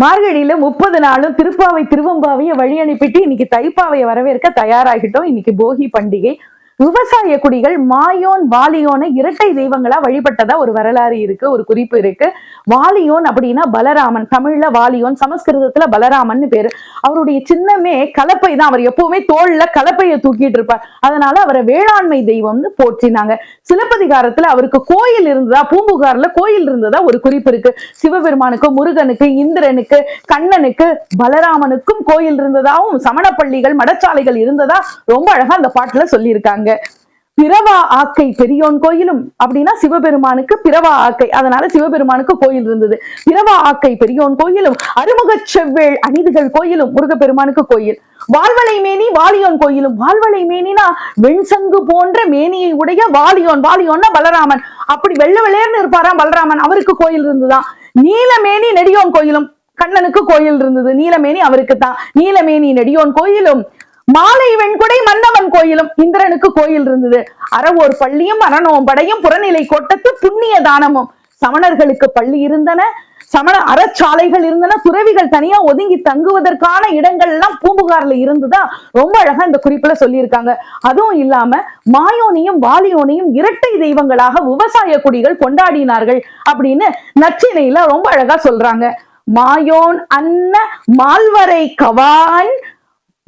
மார்கழியில முப்பது நாளும் திருப்பாவை திருவம்பாவையை வழி அனுப்பிட்டு இன்னைக்கு தைப்பாவையை வரவேற்க தயாராகிட்டோம். இன்னைக்கு போகி பண்டிகை. விவசாய குடிகள் மாயோன் வாலியோனை இரட்டை தெய்வங்களா வழிபட்டதா ஒரு வரலாறு இருக்கு ஒரு குறிப்பு இருக்கு. வாலியோன் அப்படின்னா பலராமன் தமிழ்ல வாலியோன் சமஸ்கிருதத்துல பலராமன் பேரு. அவருடைய சின்னமே கலப்பை தான் அவர் எப்பவுமே தோல்ல கலப்பையை தூக்கிட்டு இருப்பார். அதனால அவரை வேளாண்மை தெய்வம்னு போற்றினாங்க. சிலப்பதிகாரத்துல அவருக்கு கோயில் இருந்ததா பூம்புகார்ல கோயில் இருந்ததா ஒரு குறிப்பு இருக்கு. சிவபெருமானுக்கு முருகனுக்கு இந்திரனுக்கு கண்ணனுக்கு பலராமனுக்கும் கோயில் இருந்ததாவும் சமணப்பள்ளிகள் மடச்சாலைகள் இருந்ததா ரொம்ப அழகா அந்த பாட்டுல சொல்லியிருக்காங்க. சொல்றாங்க. பிறவா ஆக்கை பெரியோன் கோயிலும் அப்படின்னா சிவபெருமானுக்கு பிறவா ஆக்கை. அதனால சிவபெருமானுக்கு கோயில் இருந்தது. பிறவா ஆக்கை பெரியோன் கோயிலும் அருமுகச் செவ்வேள் அநீதிகள் கோயிலும் முருகப்பெருமானுக்கு கோயில். வாழ்வளை மேனி வாலியோன் கோயிலும். வாழ்வளை மேனினா வெண்சங்கு போன்ற மேனியை உடைய வாலியோன். வாலியோன்னா பலராமன். அப்படி வெள்ள வெள்ளையர்னு இருப்பாராம் பலராமன். அவருக்கு கோயில் இருந்துதான். நீலமேனி நெடியோன் கோயிலும் கண்ணனுக்கு கோயில் இருந்தது. நீலமேனி அவருக்கு தான் நீலமேனி நெடியோன் கோயிலும் மாலை வெண்குடை மன்னவன் கோயிலும் இந்திரனுக்கு கோயில் இருந்தது. அறவோர் பள்ளியும் அரணோம் படையும் புறநிலை கோட்டத்து புண்ணிய தானமும். சமணர்களுக்கு பள்ளி இருந்தன சமண அறச்சாலைகள் இருந்தன துறவிகள் தனியா ஒதுங்கி தங்குவதற்கான இடங்கள் எல்லாம் பூம்புகார்ல இருந்துதா? ரொம்ப அழகா இந்த குறிப்புல சொல்லியிருக்காங்க. அதுவும் இல்லாம மாயோனையும் வாலியோனையும் இரட்டை தெய்வங்களாக விவசாய குடிகள் கொண்டாடினார்கள் அப்படின்னு நச்சினையில ரொம்ப அழகா சொல்றாங்க. மாயோன் அன்ன மால்வரை கவான்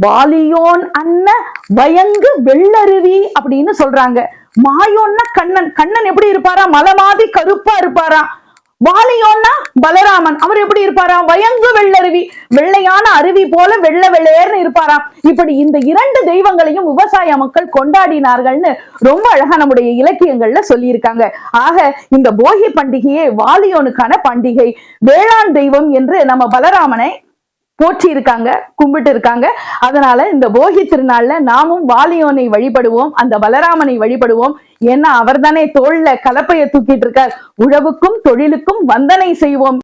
வாலியோன் அன்ன வயங்கு வெள்ளருவி அப்படின்னு சொல்றாங்க. மாயோன்னா கண்ணன். கண்ணன் எப்படி இருப்பாரா? மலை மாதிரி கருப்பா இருப்பாரா? வாலியோன்னா பலராமன். அவர் எப்படி இருப்பாராம் வயங்கு வெள்ளருவி. வெள்ளையான அருவி போல வெள்ள வெள்ளையர்னு இருப்பாராம். இப்படி இந்த இரண்டு தெய்வங்களையும் விவசாய மக்கள் கொண்டாடினார்கள்னு ரொம்ப அழகா நம்முடைய இலக்கியங்கள்ல சொல்லியிருக்காங்க. ஆக இந்த போகி பண்டிகையே வாலியோனுக்கான பண்டிகை. வேளாண் தெய்வம் என்று நம்ம பலராமனை போற்றி இருக்காங்க கும்பிட்டு இருக்காங்க அதனால இந்த போகி திருநாள்ல நாமும் வாலியோனை வழிபடுவோம் அந்த பலராமனை வழிபடுவோம். ஏன்னா அவர்தானே தோல்ல கலப்பையை தூக்கிட்டு இருக்கார். உழவுக்கும் தொழிலுக்கும் வந்தனை செய்வோம்.